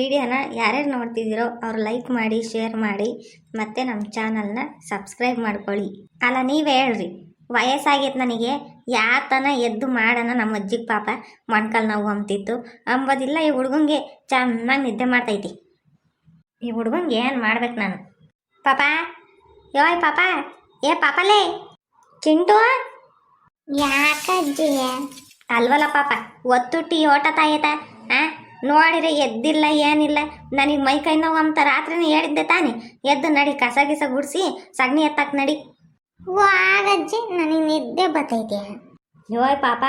ವಿಡಿಯೋನ ಯಾರ್ಯಾರು ನೋಡ್ತಿದ್ದೀರೋ ಅವ್ರು ಲೈಕ್ ಮಾಡಿ ಶೇರ್ ಮಾಡಿ ಮತ್ತು ನಮ್ಮ ಚಾನಲ್ನ ಸಬ್ಸ್ಕ್ರೈಬ್ ಮಾಡ್ಕೊಳ್ಳಿ. ಅಲ್ಲ ನೀವೇ ಹೇಳ್ರಿ ವಯಸ್ಸಾಗೈತೆ ನನಗೆ ಯಾತನ ಎದ್ದು ಮಾಡೋಣ ನಮ್ಮ ಅಜ್ಜಿಗೆ ಪಾಪ ಮೊಣ್ಕಾಲು ನೋವು ಅಂತಿತ್ತು ಅಂಬೋದಿಲ್ಲ ಈ ಹುಡುಗಂಗೆ ಚೆನ್ನಾಗಿ ನಿದ್ದೆ ಮಾಡ್ತೈತಿ. ಈ ಹುಡುಗಂಗೆ ಏನು ಮಾಡ್ಬೇಕು ನಾನು? ಪಾಪ ಯೋಯ್ ಪಾಪ ಏ ಪಾಪಲೇ ಚಿಂಟು? ಯಾಕಜ್ಜಿ ಅಲ್ವಲ್ಲ ಪಾಪ ಒತ್ತುಟ್ಟಿ ಓಟ ತಾಯತ ಆ? ನೋಡಿದ್ರೆ ಎದ್ದಿಲ್ಲ ಏನಿಲ್ಲ. ನನಗೆ ಮೈ ಕೈ ನೋವು ಅಂತ ರಾತ್ರಿನೇ ಹೇಳಿದ್ದೆ ತಾನೆ. ಎದ್ದು ನಡಿ ಕಸ ಗಿಸ ಗುಡಿಸಿ ಸಗಣಿ ಎತ್ತಕ್ಕೆ ನಡಿ. ಆಗಜ್ಜಿ ನನಗೆ ನಿದ್ದೆ ಬರ್ತೈತೆ ಯೋಯ್ ಪಾಪ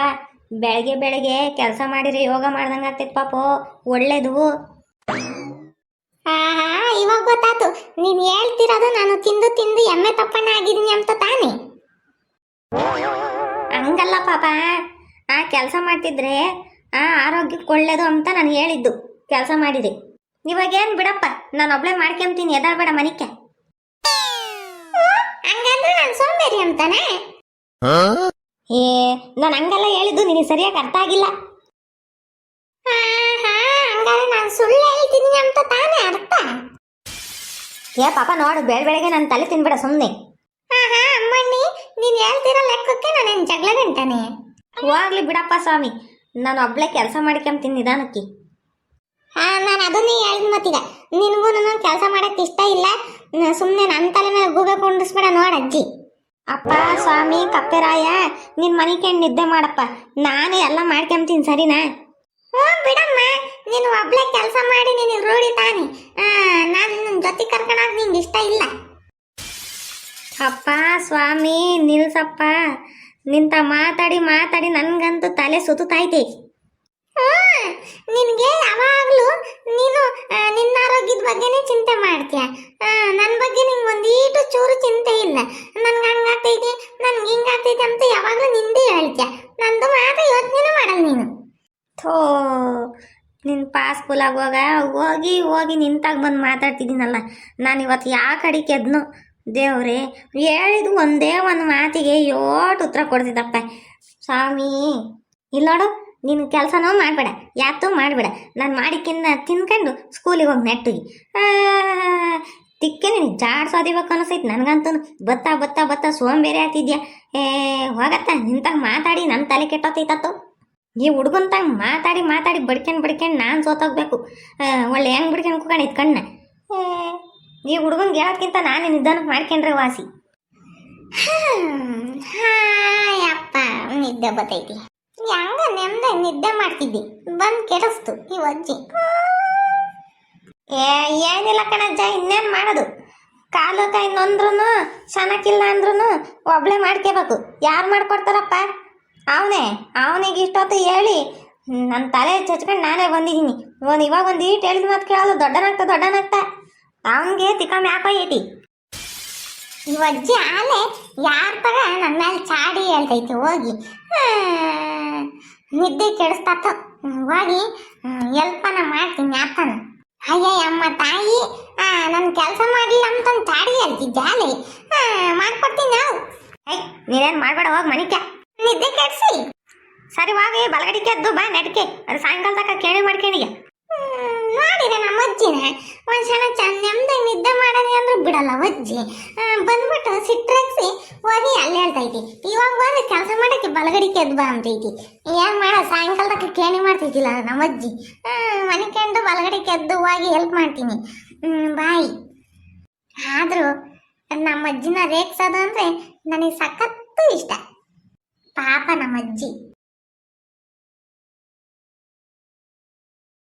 ಬೆಳಗ್ಗೆ ಬೆಳಗ್ಗೆ ಕೆಲಸ ಮಾಡಿರಿ ಯೋಗ ಮಾಡ್ದಂಗೆ ಆಗ್ತೈತೆ ಪಾಪು. ಒಳ್ಳೇದು. ಆಹಾ ಇವಾಗ ಗೊತ್ತಾತು ನೀನ್ ಹೇಳ್ತಿರೋದು ನಾನು ತಿಂದು ತಿಂದು ಎಮ್ಮೆ ತಪ್ಪಣ್ಣ ಆಗಿದ್ದೀನಿ ಅಂತ ತಾನೆ. ಹಂಗಲ್ಲ ಪಾಪ. ಆ ಕೆಲಸ ಮಾಡ್ತಿದ್ರೆ ಆ, ಆರೋಗ್ಯಕ್ಕೆ ಒಳ್ಳೇದು ಅಂತ ನಾನು ಹೇಳಿದ್ದು. ಕೆಲಸ ಮಾಡಿದೆ ಇವಾಗೇನು ಬಿಡಪ್ಪ? ನಾನು ಒಬ್ಳೆ ಮಾಡ್ಕೊಂತೀನಿ. ಎದಾಳ್ಬೇಡ ಮನಿಕ್ಕೆ. ಹಂಗಂದ್ರೆ ನಾನು ಸೋಂಬೇರಿ ಅಂತಾನೆ. ಏ ನಾನು ಹಂಗೆಲ್ಲ ಹೇಳಿದ್ದು ನಿನಗೆ ಸರಿಯಾಗಿ ಅರ್ಥ ಆಗಿಲ್ಲ. ಹಂಗಾದ್ರೆ ನಾನು ಸುಳ್ಳು ಹೇಳ್ತೀನಿ ಅಂತ ತಾನೇ ಅರ್ಥ. ಏ, ಪಾಪ ನೋಡು, ಬೆಳ ಬೆಳಗ್ಗೆ ನನ್ನ ತಲೆ ತಿನ್ಬೇಡ ಸುಮ್ಮನೆ ಹಾ ಅಮ್ಮಣ್ಣಿ, ನೀನ್ ಹೇಳ್ತಿರೋ ಲೆಕ್ಕಕ್ಕೆ ನಾನು ಜಗಳ ಗಂಟಾನೆ ಹೋಗ್ಲಿ ಬಿಡಪ್ಪ ಸ್ವಾಮಿ. ನಾನು ಒಬ್ಳೆ ಕೆಲಸ ಮಾಡ್ಕೊಂತೀನಿ ನಿಧಾನಕ್ಕೆ. ಹಾ ನಾನು ಅದನ್ನೇ ಹೇಳಿದ್ ಮತ್ತೀಗ. ನಿನಗೂ ನನ್ನ ಕೆಲಸ ಮಾಡಕ್ಕೆ ಇಷ್ಟ ಇಲ್ಲ. ಸುಮ್ಮನೆ ನನ್ನ ತಲೆ ಮೇಲೆ ಗೂಬೆ ಕುಂಡಿಸ್ಬೇಡ ನೋಡ ಅಜ್ಜಿ. ಅಪ್ಪ ಸ್ವಾಮಿ ಕಪ್ಪೆರಾಯ ನಿನ್ನ ಮನೆ ಕಂಡು ನಿದ್ದೆ ಮಾಡಪ್ಪ. ನಾನು ಎಲ್ಲ ಮಾಡ್ಕೊಂತೀನಿ ಸರಿನಾ? ಹ್ಞೂ ಬಿಡಮ್ಮ. ನೀನು ಒಬ್ಳೆ ಕೆಲಸ ಮಾಡಿ ನೀನು ರೂಢಿ ತಾನೆ. ನಾನು ನಿನ್ನ ಜೊತೆ ಕರ್ಕೊಳಕ್ ನಿಂಗೆ ಇಷ್ಟ ಇಲ್ಲ. ಅಪ್ಪ ಸ್ವಾಮಿ ನಿಲ್ಸಪ್ಪ. ನಿಂತ ಮಾತಾಡಿ ಮಾತಾಡಿ ನನ್ಗಂತೂ ತಲೆ ಸುತ್ತೈತಿ ನಿನಗೆ ಯಾವಾಗಲೂ ನೀನು ನಿನ್ನ ಆರೋಗ್ಯದ ಬಗ್ಗೆನೇ ಚಿಂತೆ ಮಾಡ್ತೀಯ? ನನ್ನ ಬಗ್ಗೆ ನಿಂಗೆ ಒಂದೀಟು ಚೂರು ಚಿಂತೆ ಇಲ್ಲ. ನನ್ಗೆ ಹಂಗಾಗ್ತೈತಿ, ನನ್ಗೆ ಹಿಂಗಾಗ್ತೈತಿ ಅಂತ ಯಾವಾಗಲೂ ನಿಂದೇ ಹೇಳ್ತೀಯ? ನಂದು ಮಾತ್ರ ಯೋಚನೆ ಮಾಡಲ್ಲ ನೀನು. ಥೋ ನಿನ್ನ ಪಾಸ್ ಪುಲಾಗ ಹೋಗ, ಹೋಗಿ ಹೋಗಿ ನಿಂತಾಗ ಬಂದು ಮಾತಾಡ್ತಿದ್ದೀನಲ್ಲ. ನಾನು ಇವತ್ತು ಯಾವ ಕಡೆ ಎದ್ನು ದೇವ್ರೆ ಹೇಳಿದ್ದು ಒಂದೇ ಒಂದು ಮಾತಿಗೆ ಏಟು ಉತ್ತರ ಕೊಡ್ತಿದ್ದಪ್ಪ. ಸ್ವಾಮಿ ಇಲ್ಲೋಡು ನೋಡು ನಿನ್ನ ಕೆಲಸನೂ ಮಾಡಬೇಡ ಯಾತೂ ಮಾಡಬೇಡ. ನಾನು ಮಾಡಿಕ್ಕಿನ್ನ ತಿನ್ಕೊಂಡು ಸ್ಕೂಲಿಗೆ ಹೋಗಿ ನೆಟ್ಟಿಗೆ ತಿಕ್ಕೆ ನೀನು ಜಾಡ್ಸೋದಿಬೇಕು ಅನಿಸೈತಿ ನನಗಂತೂ ಬತ್ತಾ ಬತ್ತಾ ಬತ್ತಾ ಸೋಂಬೇರಿ ಆಗ್ತಿದ್ಯಾ? ಏ, ಹೋಗತ್ತ, ನಿಂತಾಗ ಮಾತಾಡಿ ನನ್ನ ತಲೆ ಕೆಟ್ಟೋತೈತತ್ತು. ಈ ಹುಡುಗಂತಾಗ ಮಾತಾಡಿ ಮಾತಾಡಿ ಬಡ್ಕೊಂಡು ಬಡ್ಕೊಂಡು ನಾನು ಸೋತೋಗ್ಬೇಕು. ಒಳ್ಳೆ ಹೆಂಗೆ ಬಿಡ್ಕೊಂಡು ಕೂಕೊಂಡು ಇದ್ಕಣ್ಣ ಈ ಹುಡುಗನ್ ಹೇಳೋದ್ಕಿಂತ ನಾನೇ ನಿಧಾನಕ್ಕೆ ಮಾಡ್ಕೊಂಡ್ರೆ ವಾಸಿ. ಅಪ್ಪ ನಿದ್ದೆ ಬತೈತಿ ಹೆಂಗ ನೆಮ್ಮದಿ ನಿದ್ದೆ ಮಾಡ್ತಿದ್ದಿ? ಬಂದ್ ಕೆಡಿಸ್ತು ಈ ಅಜ್ಜಿ. ಏ ಏನಿಲ್ಲ ಕಣಜ್ಜ ಇನ್ನೇನು ಮಾಡೋದು? ಕಾಲು ಕೈ ನೊಂದ್ರೂ ಚೆನ್ನಾಗಿಲ್ಲ ಅಂದ್ರೂ ಒಬ್ಳೆ ಮಾಡ್ಕೋಬೇಕು. ಯಾರು ಮಾಡ್ಕೊಡ್ತಾರಪ್ಪ? ಅವನೇ ಅವನಿಗೆ ಇಷ್ಟೊತ್ತು ಹೇಳಿ ನನ್ನ ತಲೆ ಚಚ್ಕೊಂಡು ನಾನೇ ಬಂದಿದ್ದೀನಿ. ಒಂದು ಇವಾಗ ಒಂದು ಈಟ್ ಹೇಳಿದ ಮಾತು ಕೇಳೋದು ದೊಡ್ಡನಾಗ್ತ ದೊಡ್ಡನಾಗ್ತಾ. ಅವನಿಗೆ ತಿಕ್ಕಮ್ಮಿ ಯಾಕೋ ಐತಿ ಈ ಅಜ್ಜಿ ಆಲೆ ಯಾರ ಪರ ನನ್ನ ಮೇಲೆ ಚಾಡಿ ಹೇಳ್ತೈತಿ ಹೋಗಿ. ನಿದ್ದೆ ಕೆಡಿಸ್ತಾತ. ಹೋಗಿ ಎಲ್ಪನ ಮಾಡ್ತೀನಿ ಆತನ. ಅಯ್ಯ ಅಮ್ಮ ತಾಯಿ ನನ್ನ ಕೆಲಸ ಮಾಡಲಿಲ್ಲ ಅಂತಂದು ಹೇಳ್ತಿ ಆ, ಮಾಡ್ಕೊಡ್ತೀನಿ ನಾವು. ಐ ನೀನೇನು ಮಾಡಬೇಡ ಹೋಗಿ ಮನಿಕ ನಿದ್ದೆ ಕೆಡಿಸಿ. ಸರಿ ಹೋಗಿ ಬಲಗಡಿಕೆ ಎದ್ದು ಬಾ ನಡಿಕೆ. ಅದು ಸಾಯಂಕಾಲ ತನಕ ಕೇಳಿ ಮಾಡ್ಕೊಂಡಿಗೆ ನೋಡಿದೆ ಒಂದ್ಸಲ ಚಂದ ನಿದ್ದೆ ಮಾಡೋದೇ ಅಂದ್ರೆ ಬಿಡಲ್ಲ ಅಜ್ಜಿ. ಬಂದ್ಬಿಟ್ಟು ಸಿಟ್ರಾಕ್ಸಿ ಹೋಗಿ ಅಲ್ಲಿ ಹೇಳ್ತೈತಿ ಇವಾಗ ಬಂದು ಕೆಲಸ ಮಾಡಕ್ಕೆ ಬಲಗಡಿಕೆ ಎದ್ದು ಬಾ ಅಂತೈತಿ ಏನ್ ಮಾಡ ಸಾಯಂಕಾಲದಕ್ಕೆ ಕೇಣಿ ಮಾಡ್ತಿದ್ದಿಲ್ಲ ನಮ್ಮ ಅಜ್ಜಿ. ಮನೆ ಕಂಡು ಬಲಗಡಿಕೆ ಕೆದ್ದು ಹೋಗಿ ಹೆಲ್ಪ್ ಮಾಡ್ತೀನಿ. ಬಾಯ್. ಆದ್ರೂ ನಮ್ಮ ಅಜ್ಜಿನ ರೇಗ್ಸೋದು ಅಂದರೆ ನನಗೆ ಸಖತ್ತು ಇಷ್ಟ. ಪಾಪ ನಮ್ಮ ಅಜ್ಜಿ.